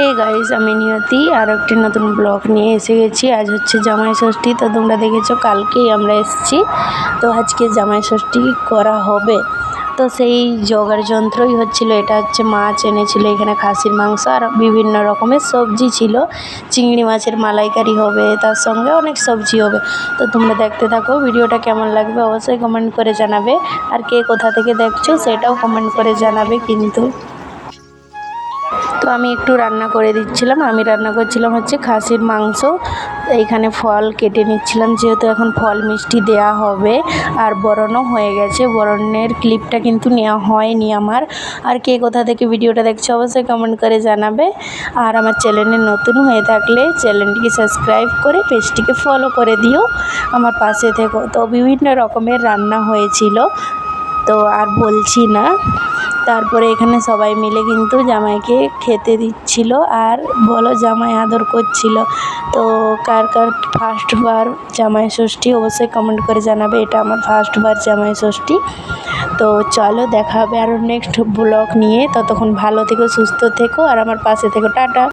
Hey guys আমি নিয়তি, আর একটি নতুন ব্লগ নিয়ে এসে গেছি। আজ হচ্ছে জামাই ষষ্ঠী, তো তোমরা দেখেছ কালকেই আমরা এসেছি। তো আজকে জামাই ষষ্ঠী করা হবে? তো সেই জোগাড় যন্ত্রই হচ্ছিল, এটা হচ্ছে মাছ এনেছিল, এখানে খাসির মাংস আর বিভিন্ন রকমের সবজি ছিল। চিংড়ি মাছের মালাইকারি হবে, তার সঙ্গে অনেক সবজি হবে। তো তোমরা দেখতে থাকো, ভিডিওটা কেমন লাগবে অবশ্যই কমেন্ট করে জানাবে। আর কে কোথা থেকে দেখছ, সেটাও কমেন্ট করে জানাবে কিন্তু। তো আমি একটু রান্না করে দিচ্ছিলাম। আমি রান্না করছিলাম হচ্ছে খাসির মাংস। এইখানে ফল কেটে নিচ্ছিলাম, যেহেতু এখন ফল মিষ্টি দেয়া হবে আর বরণও হয়ে গেছে। বরণের ক্লিপটা কিন্তু নেওয়া হয়নি আমার। আর কে কোথা থেকে ভিডিওটা দেখছ অবশ্যই কমেন্ট করে জানাবে। আর আমার চ্যানেলে নতুন হয়ে থাকলে চ্যানেলটিকে সাবস্ক্রাইব করে পেজটিকে ফলো করে দিও। আমার পাশে থেকো। তো বিভিন্ন রকমের রান্না হয়েছিল। তো আর বলছি না। তারপরে এখানে সবাই মিলে কিন্তু জামাইকে খেতে দিচ্ছিল আর বলো জামাই আদর করছিল। তো কার কার ফার্স্টবার জামাই ষষ্ঠী অবশ্যই কমেন্ট করে জানাবে, এটা আমার ফার্স্টবার জামাই ষষ্ঠী। তো চলো দেখা হবে আরও নেক্সট ব্লগ নিয়ে, ততক্ষণ ভালো থেকো, সুস্থ থেকো, আর আমার পাশে থেকো, টাটা।